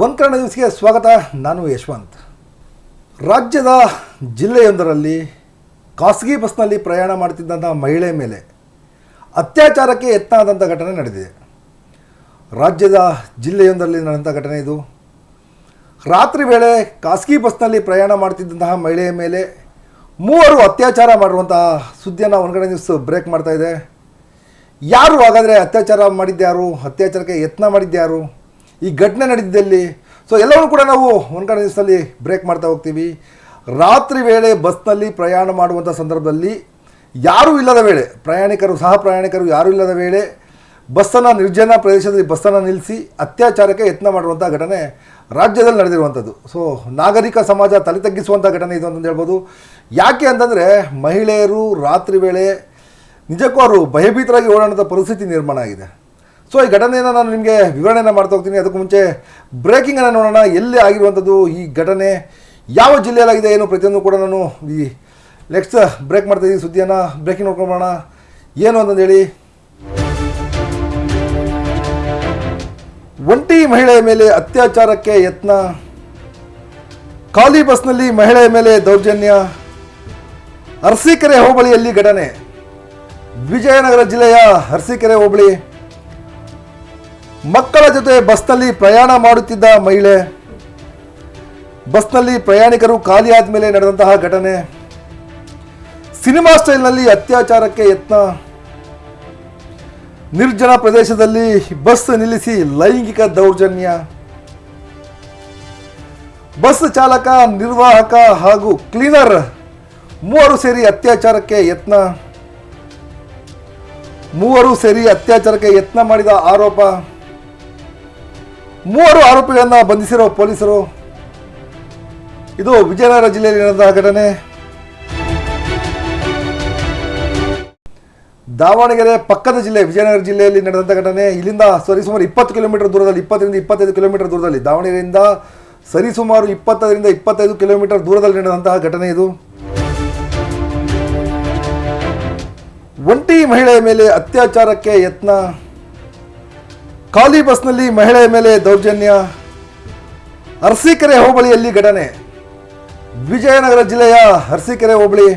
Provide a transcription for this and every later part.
ವಂಕರಣ ನ್ಯೂಸ್ಗೆ ಸ್ವಾಗತ. ನಾನು ಯಶವಂತ್. ರಾಜ್ಯದ ಜಿಲ್ಲೆಯೊಂದರಲ್ಲಿ ಖಾಸಗಿ ಬಸ್ನಲ್ಲಿ ಪ್ರಯಾಣ ಮಾಡ್ತಿದ್ದಂಥ ಮಹಿಳೆ ಮೇಲೆ ಅತ್ಯಾಚಾರಕ್ಕೆ ಯತ್ನ ಆದಂಥ ಘಟನೆ ನಡೆದಿದೆ. ರಾಜ್ಯದ ಜಿಲ್ಲೆಯೊಂದರಲ್ಲಿ ನಡೆದಂಥ ಘಟನೆ ಇದು. ರಾತ್ರಿ ವೇಳೆ ಖಾಸಗಿ ಬಸ್ನಲ್ಲಿ ಪ್ರಯಾಣ ಮಾಡ್ತಿದ್ದಂತಹ ಮಹಿಳೆಯ ಮೇಲೆ ಮೂವರು ಅತ್ಯಾಚಾರ ಮಾಡಿರುವಂತಹ ಸುದ್ದಿಯನ್ನು ಒಂದ್ಗಡೆ ನ್ಯೂಸ್ ಬ್ರೇಕ್ ಮಾಡ್ತಾ ಇದೆ. ಯಾರು ಹಾಗಾದರೆ ಅತ್ಯಾಚಾರ ಮಾಡಿದ್ದ್ಯಾರು? ಅತ್ಯಾಚಾರಕ್ಕೆ ಯತ್ನ ಮಾಡಿದ್ದ್ಯಾರು? ಈ ಘಟನೆ ನಡೆದಿದ್ದಲ್ಲಿ ಸೊ ಎಲ್ಲವನ್ನೂ ಕೂಡ ನಾವು ಒಂದ್ಕಡೆ ದಿವಸದಲ್ಲಿ ಬ್ರೇಕ್ ಮಾಡ್ತಾ ಹೋಗ್ತೀವಿ. ರಾತ್ರಿ ವೇಳೆ ಬಸ್ನಲ್ಲಿ ಪ್ರಯಾಣ ಮಾಡುವಂಥ ಸಂದರ್ಭದಲ್ಲಿ ಯಾರೂ ಇಲ್ಲದ ವೇಳೆ, ಪ್ರಯಾಣಿಕರು ಸಹ ಪ್ರಯಾಣಿಕರು ಯಾರೂ ಇಲ್ಲದ ವೇಳೆ ಬಸ್ಸನ್ನು ನಿರ್ಜನ ಪ್ರದೇಶದಲ್ಲಿ ಬಸ್ಸನ್ನು ನಿಲ್ಲಿಸಿ ಅತ್ಯಾಚಾರಕ್ಕೆ ಯತ್ನ ಮಾಡುವಂಥ ಘಟನೆ ರಾಜ್ಯದಲ್ಲಿ ನಡೆದಿರುವಂಥದ್ದು ಸೊ ನಾಗರಿಕ ಸಮಾಜ ತಲೆ ತಗ್ಗಿಸುವಂಥ ಘಟನೆ ಇದು ಅಂತಂದು ಹೇಳ್ಬೋದು. ಯಾಕೆ ಅಂತಂದರೆ ಮಹಿಳೆಯರು ರಾತ್ರಿ ವೇಳೆ ನಿಜಕ್ಕೂ ಅವರು ಭಯಭೀತರಾಗಿ ಓಡಾಡೋಂಥ ಪರಿಸ್ಥಿತಿ ನಿರ್ಮಾಣ ಆಗಿದೆ. ಸೊ ಈ ಘಟನೆಯನ್ನು ನಾನು ನಿಮಗೆ ವಿವರಣೆಯನ್ನು ಮಾಡ್ತಾ ಹೋಗ್ತೀನಿ. ಅದಕ್ಕೂ ಮುಂಚೆ ಬ್ರೇಕಿಂಗನ್ನು ನೋಡೋಣ. ಎಲ್ಲಿ ಆಗಿರುವಂಥದ್ದು ಈ ಘಟನೆ? ಯಾವ ಜಿಲ್ಲೆಯಲ್ಲಾಗಿದೆ? ಏನು? ಪ್ರತಿಯೊಂದು ಕೂಡ ನಾನು ಈ ನೆಕ್ಸ್ಟ್ ಬ್ರೇಕ್ ಮಾಡ್ತಾ ಇದ್ದೀನಿ ಸುದ್ದಿಯನ್ನು. ಬ್ರೇಕಿಂಗ್ ನೋಡ್ಕೊಂಬೋಣ ಏನು ಅಂತಂದು ಹೇಳಿ. ಒಂಟಿ ಮಹಿಳೆಯ ಮೇಲೆ ಅತ್ಯಾಚಾರಕ್ಕೆ ಯತ್ನ. ಖಾಲಿ ಬಸ್ನಲ್ಲಿ ಮಹಿಳೆಯ ಮೇಲೆ ದೌರ್ಜನ್ಯ. ಅರಸೀಕೆರೆ ಹೋಬಳಿಯಲ್ಲಿ ಘಟನೆ. ವಿಜಯನಗರ ಜಿಲ್ಲೆಯ ಅರಸೀಕೆರೆ ಹೋಬಳಿ. ಮಕ್ಕಳ ಜೊತೆ ಬಸ್ನಲ್ಲಿ ಪ್ರಯಾಣ ಮಾಡುತ್ತಿದ್ದ ಮಹಿಳೆ. ಬಸ್ನಲ್ಲಿ ಪ್ರಯಾಣಿಕರು ಖಾಲಿ ಆದಮೇಲೆ ನಡೆದಂತಹ ಘಟನೆ. ಸಿನಿಮಾ ಸ್ಟೈಲ್ನಲ್ಲಿ ಅತ್ಯಾಚಾರಕ್ಕೆ ಯತ್ನ. ನಿರ್ಜನ ಪ್ರದೇಶದಲ್ಲಿ ಬಸ್ ನಿಲ್ಲಿಸಿ ಲೈಂಗಿಕ ದೌರ್ಜನ್ಯ. ಬಸ್ ಚಾಲಕ, ನಿರ್ವಾಹಕ ಹಾಗೂ ಕ್ಲೀನರ್ ಮೂವರು ಸೇರಿ ಅತ್ಯಾಚಾರಕ್ಕೆ ಯತ್ನ. ಮೂವರು ಸೇರಿ ಅತ್ಯಾಚಾರಕ್ಕೆ ಯತ್ನ ಮಾಡಿದ ಆರೋಪ. ಮೂವರು ಆರೋಪಿಗಳನ್ನು ಬಂಧಿಸಿರೋ ಪೊಲೀಸರು. ಇದು ವಿಜಯನಗರ ಜಿಲ್ಲೆಯಲ್ಲಿ ನಡೆದ ಘಟನೆ. ದಾವಣಗೆರೆ ಪಕ್ಕದ ಜಿಲ್ಲೆ, ವಿಜಯನಗರ ಜಿಲ್ಲೆಯಲ್ಲಿ ನಡೆದಂಥ ಘಟನೆ. ಇಲ್ಲಿಂದ ಸರಿಸುಮಾರು ಇಪ್ಪತ್ತು ಕಿಲೋಮೀಟರ್ ದೂರದಲ್ಲಿ, ಇಪ್ಪತ್ತರಿಂದ ಇಪ್ಪತ್ತೈದು ಕಿಲೋಮೀಟರ್ ದೂರದಲ್ಲಿ, ದಾವಣಗೆರೆಯಿಂದ ಸರಿಸುಮಾರು ಇಪ್ಪತ್ತರಿಂದ ಇಪ್ಪತ್ತೈದು ಕಿಲೋಮೀಟರ್ ದೂರದಲ್ಲಿ ನಡೆದಂತಹ ಘಟನೆ ಇದು. ಒಂಟಿ ಮಹಿಳೆಯ ಮೇಲೆ ಅತ್ಯಾಚಾರಕ್ಕೆ ಯತ್ನ. ಖಾಲಿ ಬಸ್ನಲ್ಲಿ ಮಹಿಳೆಯ ಮೇಲೆ ದೌರ್ಜನ್ಯ. ಅರಸೀಕೆರೆ ಹೋಬಳಿಯಲ್ಲಿ ಘಟನೆ. ವಿಜಯನಗರ ಜಿಲ್ಲೆಯ ಅರಸೀಕೆರೆ ಹೋಬಳಿ.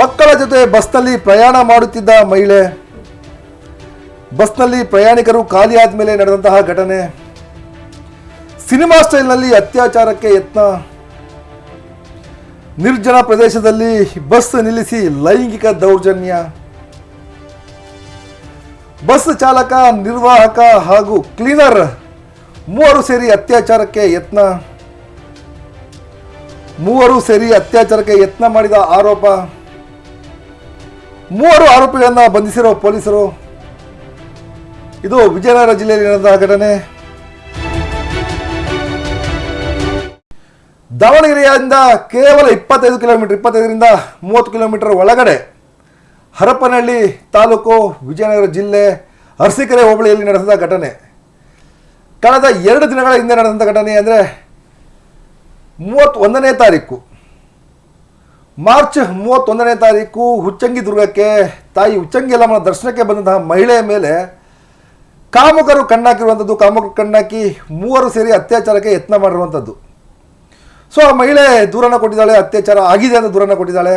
ಮಕ್ಕಳ ಜೊತೆ ಬಸ್ನಲ್ಲಿ ಪ್ರಯಾಣ ಮಾಡುತ್ತಿದ್ದ ಮಹಿಳೆ. ಬಸ್ನಲ್ಲಿ ಪ್ರಯಾಣಿಕರು ಖಾಲಿ ಆದಮೇಲೆ ನಡೆದಂತಹ ಘಟನೆ. ಸಿನಿಮಾ ಸ್ಟೈಲ್ನಲ್ಲಿ ಅತ್ಯಾಚಾರಕ್ಕೆ ಯತ್ನ. ನಿರ್ಜನ ಪ್ರದೇಶದಲ್ಲಿ ಬಸ್ ನಿಲ್ಲಿಸಿ ಲೈಂಗಿಕ ದೌರ್ಜನ್ಯ. ಬಸ್ ಚಾಲಕ, ನಿರ್ವಾಹಕ ಹಾಗೂ ಕ್ಲೀನರ್ ಮೂವರು ಸೇರಿ ಅತ್ಯಾಚಾರಕ್ಕೆ ಯತ್ನ. ಮೂವರು ಸೇರಿ ಅತ್ಯಾಚಾರಕ್ಕೆ ಯತ್ನ ಮಾಡಿದ ಆರೋಪ. ಮೂವರು ಆರೋಪಿಗಳನ್ನು ಬಂಧಿಸಿರೋ ಪೊಲೀಸರು. ಇದು ವಿಜಯನಗರ ಜಿಲ್ಲೆಯಲ್ಲಿ ನಡೆದ ಘಟನೆ. ದಾವಣಗೆರೆಯಿಂದ ಕೇವಲ ಇಪ್ಪತ್ತೈದು ಕಿಲೋಮೀಟರ್, ಇಪ್ಪತ್ತೈದರಿಂದ ಮೂವತ್ತು ಕಿಲೋಮೀಟರ್ ಒಳಗಡೆ ಹರಪನಹಳ್ಳಿ ತಾಲೂಕು ವಿಜಯನಗರ ಜಿಲ್ಲೆ ಅರಸೀಕೆರೆ ಹೋಬಳಿಯಲ್ಲಿ ನಡೆದ ಘಟನೆ. ಕಳೆದ ಎರಡು ದಿನಗಳ ಹಿಂದೆ ನಡೆದಂಥ ಘಟನೆ ಅಂದರೆ ಮೂವತ್ತೊಂದನೇ ತಾರೀಕು. ಮಾರ್ಚ್ ಮೂವತ್ತೊಂದನೇ ತಾರೀಕು ಹುಚ್ಚಂಗಿ ದುರ್ಗಕ್ಕೆ ತಾಯಿ ಹುಚ್ಚಂಗಿ ಅಲ್ಲಮ್ಮನ ದರ್ಶನಕ್ಕೆ ಬಂದಂತಹ ಮಹಿಳೆಯ ಮೇಲೆ ಕಾಮುಕರು ಕಣ್ಣಾಕಿರುವಂಥದ್ದು ಕಾಮುಕರು ಕಣ್ಣಾಕಿ ಮೂವರು ಸೇರಿ ಅತ್ಯಾಚಾರಕ್ಕೆ ಯತ್ನ ಮಾಡಿರುವಂಥದ್ದು ಸೊ ಆ ಮಹಿಳೆ ದೂರನ ಕೊಟ್ಟಿದ್ದಾಳೆ, ಅತ್ಯಾಚಾರ ಆಗಿದೆ ಅಂತ ದೂರನ ಕೊಟ್ಟಿದ್ದಾಳೆ.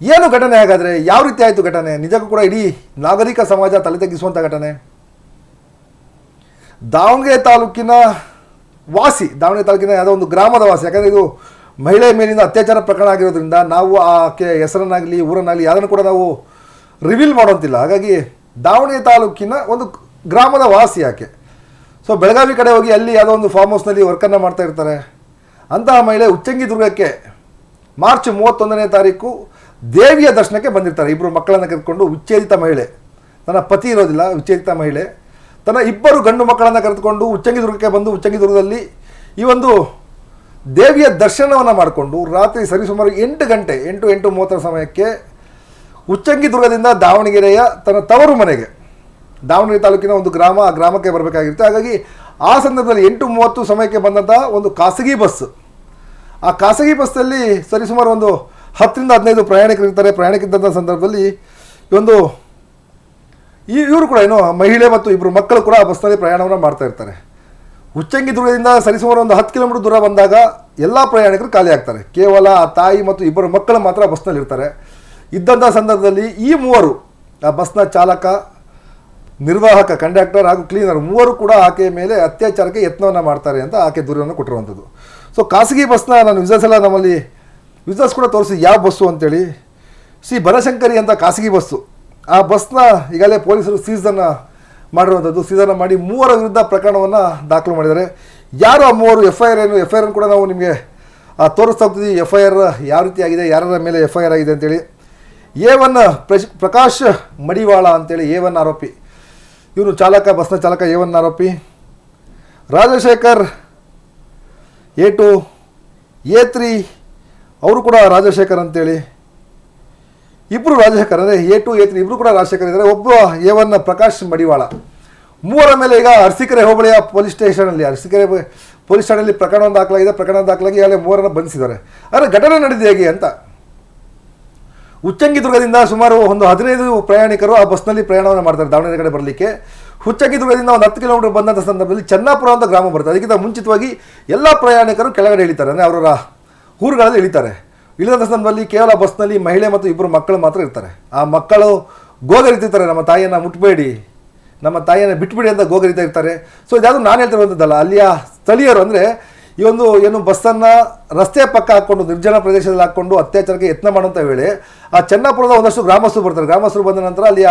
ಏನು ಘಟನೆ ಹಾಗಾದರೆ? ಯಾವ ರೀತಿ ಆಯಿತು ಘಟನೆ? ನಿಜಕ್ಕೂ ಕೂಡ ಇಡೀ ನಾಗರಿಕ ಸಮಾಜ ತಲೆ ತಗ್ಗಿಸುವಂಥ ಘಟನೆ. ದಾವಣಗೆರೆ ತಾಲೂಕಿನ ವಾಸಿ, ದಾವಣಗೆರೆ ತಾಲೂಕಿನ ಯಾವುದೋ ಒಂದು ಗ್ರಾಮದ ವಾಸಿ, ಯಾಕಂದರೆ ಇದು ಮಹಿಳೆ ಮೇಲಿನ ಅತ್ಯಾಚಾರ ಪ್ರಕರಣ ಆಗಿರೋದ್ರಿಂದ ನಾವು ಆಕೆ ಹೆಸರನ್ನಾಗಲಿ, ಊರನ್ನಾಗಲಿ ಯಾವುದನ್ನು ಕೂಡ ನಾವು ರಿವೀಲ್ ಮಾಡೋಂತಿಲ್ಲ ಹಾಗಾಗಿ ದಾವಣಗೆರೆ ತಾಲೂಕಿನ ಒಂದು ಗ್ರಾಮದ ವಾಸಿ ಆಕೆ. ಸೊ ಬೆಳಗಾವಿ ಕಡೆ ಹೋಗಿ ಅಲ್ಲಿ ಯಾವುದೋ ಒಂದು ಫಾರ್ಮ್ ಹೌಸ್ನಲ್ಲಿ ವರ್ಕನ್ನು ಮಾಡ್ತಾ ಇರ್ತಾರೆ. ಅಂತಹ ಮಹಿಳೆ ಉಚ್ಚಂಗಿ ದುರ್ಗಕ್ಕೆ ಮಾರ್ಚ್ ಮೂವತ್ತೊಂದನೇ ತಾರೀಕು ದೇವಿಯ ದರ್ಶನಕ್ಕೆ ಬಂದಿರ್ತಾರೆ. ಇಬ್ಬರು ಮಕ್ಕಳನ್ನು ಕರೆದುಕೊಂಡು ಉಚ್ಛೇದಿತ ಮಹಿಳೆ. ತನ್ನ ಪತಿ ಇರೋದಿಲ್ಲ ಉಚ್ಛೇದಿತ ಮಹಿಳೆ. ತನ್ನ ಇಬ್ಬರು ಗಂಡು ಮಕ್ಕಳನ್ನು ಕರೆದುಕೊಂಡು ಉಚ್ಚಂಗಿ ದುರ್ಗಕ್ಕೆ ಬಂದು ಉಚ್ಚಂಗಿ ದುರ್ಗದಲ್ಲಿ ಈ ಒಂದು ದೇವಿಯ ದರ್ಶನವನ್ನು ಮಾಡಿಕೊಂಡು ರಾತ್ರಿ ಸರಿಸುಮಾರು ಎಂಟು ಗಂಟೆ, ಎಂಟು ಎಂಟು ಮೂವತ್ತರ ಸಮಯಕ್ಕೆ ಉಚ್ಚಂಗಿ ದುರ್ಗದಿಂದ ದಾವಣಗೆರೆಯ ತನ್ನ ತವರು ಮನೆಗೆ, ದಾವಣಗೆರೆ ತಾಲೂಕಿನ ಒಂದು ಗ್ರಾಮ, ಆ ಗ್ರಾಮಕ್ಕೆ ಬರಬೇಕಾಗಿರುತ್ತೆ. ಹಾಗಾಗಿ ಆ ಸಂದರ್ಭದಲ್ಲಿ ಎಂಟು ಮೂವತ್ತು ಸಮಯಕ್ಕೆ ಬಂದಂಥ ಒಂದು ಖಾಸಗಿ ಬಸ್. ಆ ಖಾಸಗಿ ಬಸ್ಸಲ್ಲಿ ಸರಿಸುಮಾರು ಒಂದು ಹತ್ತರಿಂದ ಹದಿನೈದು ಪ್ರಯಾಣಿಕರು ಇರ್ತಾರೆ. ಪ್ರಯಾಣಿಕರಿದ್ದಂಥ ಸಂದರ್ಭದಲ್ಲಿ ಒಂದು ಈ ಇವರು ಕೂಡ ಏನು ಮಹಿಳೆ ಮತ್ತು ಇಬ್ಬರು ಮಕ್ಕಳು ಕೂಡ ಆ ಬಸ್ನಲ್ಲಿ ಪ್ರಯಾಣವನ್ನು ಮಾಡ್ತಾ ಇರ್ತಾರೆ. ಉಚ್ಚಂಗಿ ದುರ್ಗದಿಂದ ಸರಿಸುಮಾರು ಒಂದು ಹತ್ತು ಕಿಲೋಮೀಟರ್ ದೂರ ಬಂದಾಗ ಎಲ್ಲ ಪ್ರಯಾಣಿಕರು ಖಾಲಿ ಆಗ್ತಾರೆ. ಕೇವಲ ಆ ತಾಯಿ ಮತ್ತು ಇಬ್ಬರು ಮಕ್ಕಳು ಮಾತ್ರ ಬಸ್ನಲ್ಲಿ ಇರ್ತಾರೆ. ಇದ್ದಂಥ ಸಂದರ್ಭದಲ್ಲಿ ಈ ಮೂವರು, ಆ ಬಸ್ನ ಚಾಲಕ, ನಿರ್ವಾಹಕ, ಕಂಡಕ್ಟರ್ ಹಾಗೂ ಕ್ಲೀನರ್ ಮೂವರು ಕೂಡ ಆಕೆಯ ಮೇಲೆ ಅತ್ಯಾಚಾರಕ್ಕೆ ಯತ್ನವನ್ನು ಮಾಡ್ತಾರೆ ಅಂತ ಆಕೆ ದೂರವನ್ನು ಕೊಟ್ಟಿರುವಂಥದ್ದು ಸೊ ಖಾಸಗಿ ಬಸ್ನ ನಾನು ಎಲ್ಲ ನಮ್ಮಲ್ಲಿ ವಿಸಸ್ ಕೂಡ ತೋರಿಸಿ, ಯಾವ ಬಸ್ಸು ಅಂತೇಳಿ. ಶ್ರೀ ಬನಶಂಕರಿ ಅಂತ ಖಾಸಗಿ ಬಸ್ಸು. ಆ ಬಸ್ನ ಈಗಾಗಲೇ ಪೊಲೀಸರು ಸೀಸನ್ನು ಮಾಡಿರುವಂಥದ್ದು. ಸೀಸನ್ನು ಮಾಡಿ ಮೂವರ ವಿರುದ್ಧ ಪ್ರಕರಣವನ್ನು ದಾಖಲು ಮಾಡಿದ್ದಾರೆ. ಯಾರು ಆ ಮೂವರು? ಎಫ್ ಐ ಆರ್ ಏನು? ಎಫ್ ಐ ಆರ್ ಕೂಡ ನಾವು ನಿಮಗೆ ತೋರಿಸ್ತಾ ಹೋಗ್ತೀವಿ ಎಫ್ ಐ ಆರ್ ಯಾವ ರೀತಿ ಆಗಿದೆ? ಯಾರರ ಮೇಲೆ ಎಫ್ ಐ ಆರ್ ಆಗಿದೆ ಅಂತೇಳಿ. ಎ ಒನ್ ಪ್ರಶ್, ಪ್ರಕಾಶ್ ಮಡಿವಾಳ ಅಂತೇಳಿ ಎ ಒನ್ ಆರೋಪಿ. ಇವನು ಚಾಲಕ, ಬಸ್ನ ಚಾಲಕ ಎ ಒನ್ ಆರೋಪಿ. Rajashekar A two A three ಅವರು ಕೂಡ ರಾಜಶೇಖರ್ ಅಂತೇಳಿ. ಇಬ್ಬರು ರಾಜಶೇಖರ್ ಅಂದರೆ ಎ ಟು ಎ ತ್ರೀ ಇಬ್ಬರು ಕೂಡ ರಾಜಶೇಖರ್ ಇದ್ದಾರೆ. ಒಬ್ಬ ಎ ಒನ್ ಪ್ರಕಾಶ್ ಮಡಿವಾಳ. ಮೂವರ ಮೇಲೆ ಈಗ ಅರಸೀಕೆರೆ ಹೋಬಳಿಯ ಪೊಲೀಸ್ ಸ್ಟೇಷನಲ್ಲಿ ಅರಸಿಕೆರೆ ಪೊಲೀಸ್ ಠಾಣೆಯಲ್ಲಿ ಪ್ರಕರಣ ದಾಖಲಾಗಿದೆ. ಪ್ರಕರಣ ದಾಖಲಾಗಿ ಈಗಾಗಲೇ ಮೂವರನ್ನು ಬಂಧಿಸಿದ್ದಾರೆ. ಆದರೆ ಘಟನೆ ನಡೆದಿದೆ ಹೇಗೆ ಅಂತ. ಉಚ್ಚಂಗಿ ದುರ್ಗದಿಂದ ಸುಮಾರು ಒಂದು ಹದಿನೈದು ಪ್ರಯಾಣಿಕರು ಆ ಬಸ್ನಲ್ಲಿ ಪ್ರಯಾಣವನ್ನು ಮಾಡ್ತಾರೆ ದಾವಣಗೆರೆ ಕಡೆ ಬರಲಿಕ್ಕೆ. ಹುಚ್ಚಂಗಿದುರ್ಗದಿಂದ ಒಂದು ಹತ್ತು ಕಿಲೋಮೀಟರ್ ಬಂದಂಥ ಸಂದರ್ಭದಲ್ಲಿ ಚೆನ್ನಾಪುರ ಅಂತ ಗ್ರಾಮ ಬರುತ್ತೆ. ಅದಕ್ಕಿಂತ ಮುಂಚಿತವಾಗಿ ಎಲ್ಲ ಪ್ರಯಾಣಿಕರು ಕೆಳಗಡೆ ಇಳಿತಾರೆ. ಅಂದರೆ ಅವರ ಊರುಗಳಲ್ಲಿ ಇಳಿತಾರೆ. ಇಳಿದಂಥ ಸಂದರ್ಭದಲ್ಲಿ ಕೇವಲ ಬಸ್ನಲ್ಲಿ ಮಹಿಳೆ ಮತ್ತು ಇಬ್ಬರು ಮಕ್ಕಳು ಮಾತ್ರ ಇರ್ತಾರೆ. ಆ ಮಕ್ಕಳು ಗೋಗರಿತಿರ್ತಾರೆ ನಮ್ಮ ತಾಯಿಯನ್ನು ಮುಟ್ಬೇಡಿ. ನಮ್ಮ ತಾಯಿಯನ್ನು ಬಿಟ್ಬಿಡಿ ಅಂತ ಗೋಗರಿತಾ ಇರ್ತಾರೆ ಸೊ ಇದ್ಯಾವುದು ನಾನು ಹೇಳ್ತಿರುವಂಥದ್ದಲ್ಲ ಅಲ್ಲಿಯ ಸ್ಥಳೀಯರು ಅಂದರೆ ಈ ಒಂದು ಏನು ಬಸ್ಸನ್ನು ರಸ್ತೆ ಪಕ್ಕ ಹಾಕ್ಕೊಂಡು ನಿರ್ಜನ ಪ್ರದೇಶದಲ್ಲಿ ಹಾಕ್ಕೊಂಡು ಅತ್ಯಾಚಾರಕ್ಕೆ ಯತ್ನ ಮಾಡುವಂಥ ವೇಳೆ ಆ ಚನ್ನಪುರದ ಒಂದಷ್ಟು ಗ್ರಾಮಸ್ಥರು ಬರ್ತಾರೆ. ಗ್ರಾಮಸ್ಥರು ಬಂದ ನಂತರ ಅಲ್ಲಿಯ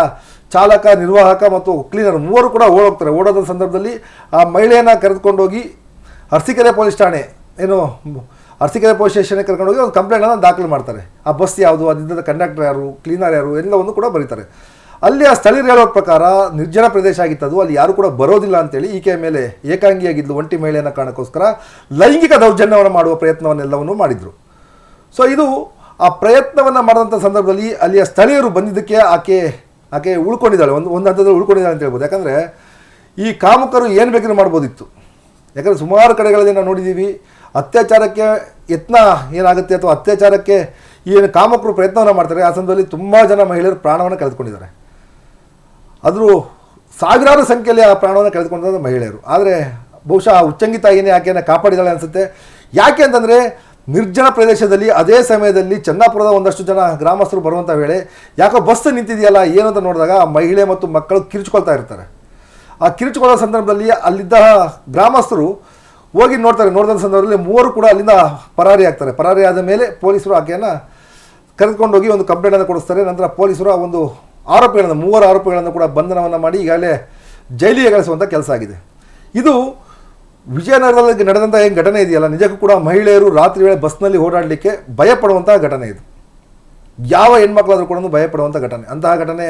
ಚಾಲಕ, ನಿರ್ವಾಹಕ ಮತ್ತು ಕ್ಲೀನರ್ ಮೂವರು ಕೂಡ ಓಡೋಗ್ತಾರೆ. ಓಡೋದ ಸಂದರ್ಭದಲ್ಲಿ ಆ ಮಹಿಳೆಯನ್ನು ಕರೆದುಕೊಂಡೋಗಿ ಅರಸೀಕೆರೆ ಪೊಲೀಸ್ ಠಾಣೆ, ಏನು ಅರಸೀಕೆರೆ ಪೊಲೀಸ್ ಸ್ಟೇಷನ್ಗೆ ಕರ್ಕೊಂಡೋಗಿ ಒಂದು ಕಂಪ್ಲೇಂಟನ್ನು ದಾಖಲು ಮಾಡ್ತಾರೆ. ಆ ಬಸ್ ಯಾವುದು ಅದಿದ್ದ ಕಂಡಕ್ಟರ್ ಯಾರು ಕ್ಲೀನರ್ ಯಾರು, ಎಲ್ಲವನ್ನು ಕೂಡ ಬರೀತಾರೆ. ಅಲ್ಲಿ ಆ ಸ್ಥಳೀಯರು ಹೇಳೋ ಪ್ರಕಾರ ನಿರ್ಜನ ಪ್ರದೇಶ ಆಗಿತ್ತದು, ಅಲ್ಲಿ ಯಾರು ಕೂಡ ಬರೋದಿಲ್ಲ ಅಂತೇಳಿ ಈಕೆಯ ಮೇಲೆ ಏಕಾಂಗಿಯಾಗಿದ್ಲು ಒಂಟಿ ಮಹಿಳೆಯನ್ನು ಕಾರಣಕ್ಕೋಸ್ಕರ ಲೈಂಗಿಕ ದೌರ್ಜನ್ಯವನ್ನು ಮಾಡುವ ಪ್ರಯತ್ನವನ್ನೆಲ್ಲವನ್ನು ಮಾಡಿದರು. ಸೊ ಇದು ಆ ಪ್ರಯತ್ನವನ್ನು ಮಾಡಿದಂಥ ಸಂದರ್ಭದಲ್ಲಿ ಅಲ್ಲಿಯ ಸ್ಥಳೀಯರು ಬಂದಿದ್ದಕ್ಕೆ ಆಕೆ ಆಕೆ ಉಳ್ಕೊಂಡಿದ್ದಾಳೆ. ಒಂದು ಒಂದು ಹಂತದಲ್ಲಿ ಉಳ್ಕೊಂಡಿದ್ದಾಳೆ ಅಂತ ಹೇಳ್ಬೋದು. ಯಾಕಂದರೆ ಈ ಕಾಮುಕರು ಏನು ಬೇಕಾದ್ರೂ ಮಾಡ್ಬೋದಿತ್ತು. ಯಾಕಂದರೆ ಸುಮಾರು ಕಡೆಗಳಲ್ಲಿ ನಾವು ನೋಡಿದ್ದೀವಿ, ಅತ್ಯಾಚಾರಕ್ಕೆ ಯತ್ನ ಏನಾಗುತ್ತೆ ಅಥವಾ ಅತ್ಯಾಚಾರಕ್ಕೆ ಏನು ಕಾಮಕರು ಪ್ರಯತ್ನವನ್ನು ಮಾಡ್ತಾರೆ, ಆ ಸಂದರ್ಭದಲ್ಲಿ ತುಂಬ ಜನ ಮಹಿಳೆಯರು ಪ್ರಾಣವನ್ನು ಕಳೆದುಕೊಂಡಿದ್ದಾರೆ. ಆದರೂ ಸಾವಿರಾರು ಸಂಖ್ಯೆಯಲ್ಲಿ ಆ ಪ್ರಾಣವನ್ನು ಕಳೆದುಕೊಂಡಿದ್ದಾರೆ ಮಹಿಳೆಯರು. ಆದರೆ ಬಹುಶಃ ಆ ಉಚ್ಚಂಗಿ ತಾಯಿನೇ ಆಕೆಯನ್ನು ಕಾಪಾಡಿದಾಳೆ ಅನಿಸುತ್ತೆ. ಯಾಕೆ ಅಂತಂದರೆ ನಿರ್ಜನ ಪ್ರದೇಶದಲ್ಲಿ ಅದೇ ಸಮಯದಲ್ಲಿ ಚನ್ನಾಪುರದ ಒಂದಷ್ಟು ಜನ ಗ್ರಾಮಸ್ಥರು ಬರುವಂಥ ವೇಳೆ, ಯಾಕೋ ಬಸ್ ನಿಂತಿದೆಯಲ್ಲ, ಏನು ಅಂತ ನೋಡಿದಾಗ ಆ ಮಹಿಳೆ ಮತ್ತು ಮಕ್ಕಳು ಕಿರುಚ್ಕೊಳ್ತಾ ಇರ್ತಾರೆ. ಆ ಕಿರುಚಿಕೊಳ್ಳೋ ಸಂದರ್ಭದಲ್ಲಿ ಅಲ್ಲಿದ್ದ ಗ್ರಾಮಸ್ಥರು ಹೋಗಿ ನೋಡ್ತಾರೆ. ನೋಡಿದ ಸಂದರ್ಭದಲ್ಲಿ ಮೂವರು ಕೂಡ ಅಲ್ಲಿಂದ ಪರಾರಿ ಆಗ್ತಾರೆ. ಪರಾರಿ ಆದ ಮೇಲೆ ಪೊಲೀಸರು ಆಕೆಯನ್ನು ಕರೆದುಕೊಂಡೋಗಿ ಒಂದು ಕಂಪ್ಲೇಂಟನ್ನು ಕೊಡಿಸ್ತಾರೆ. ನಂತರ ಪೊಲೀಸರು ಆ ಒಂದು ಆರೋಪಿಗಳನ್ನು, ಮೂವರು ಆರೋಪಿಗಳನ್ನು ಕೂಡ ಬಂಧನವನ್ನು ಮಾಡಿ ಈಗಾಗಲೇ ಜೈಲಿಗೆ ಕಳಿಸುವಂಥ ಕೆಲಸ ಆಗಿದೆ. ಇದು ವಿಜಯನಗರದಲ್ಲಿ ನಡೆದಂಥ ಏನು ಘಟನೆ ಇದೆಯಲ್ಲ, ನಿಜಕ್ಕೂ ಕೂಡ ಮಹಿಳೆಯರು ರಾತ್ರಿ ವೇಳೆ ಬಸ್ನಲ್ಲಿ ಓಡಾಡಲಿಕ್ಕೆ ಭಯಪಡುವಂಥ ಘಟನೆ ಇದು. ಯಾವ ಹೆಣ್ಮಕ್ಳಾದರೂ ಕೂಡ ಭಯಪಡುವಂಥ ಘಟನೆ. ಅಂತಹ ಘಟನೆ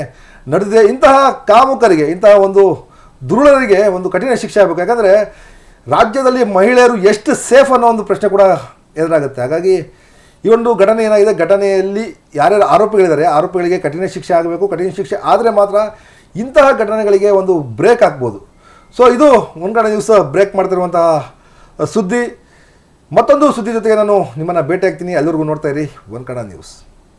ನಡೆದಿದೆ. ಇಂತಹ ಕಾಮುಕರಿಗೆ, ಇಂತಹ ಒಂದು ದುರುಳರಿಗೆ ಒಂದು ಕಠಿಣ ಶಿಕ್ಷೆ ಆಗಬೇಕು. ಯಾಕಂದರೆ ರಾಜ್ಯದಲ್ಲಿ ಮಹಿಳೆಯರು ಎಷ್ಟು ಸೇಫ್ ಅನ್ನೋ ಒಂದು ಪ್ರಶ್ನೆ ಕೂಡ ಎದುರಾಗುತ್ತೆ. ಹಾಗಾಗಿ ಈ ಒಂದು ಘಟನೆ ಏನಾಗಿದೆ? ಘಟನೆಯಲ್ಲಿ ಯಾರ್ಯಾರು ಆರೋಪಿಗಳಿದ್ದಾರೆ ಆರೋಪಿಗಳಿಗೆ ಕಠಿಣ ಶಿಕ್ಷೆ ಆಗಬೇಕು. ಕಠಿಣ ಶಿಕ್ಷೆ ಆದರೆ ಮಾತ್ರ ಇಂತಹ ಘಟನೆಗಳಿಗೆ ಒಂದು ಬ್ರೇಕ್ ಹಾಕ್ಬೋದು ಸೊ ಇದು ಒಂದು ಕಡೆ ದಿವಸ ಬ್ರೇಕ್ ಮಾಡ್ತಿರುವಂತಹ ಸುದ್ದಿ. ಮತ್ತೊಂದು ಸುದ್ದಿ ಜೊತೆಗೆ ನಾನು ನಿಮ್ಮನ್ನು ಭೇಟಿ ಆಗ್ತೀನಿ ಎಲ್ಲರಿಗೂ ನೋಡ್ತಾ ಇರಿ ಒಂದು ಕನ್ನಡ ನ್ಯೂಸ್.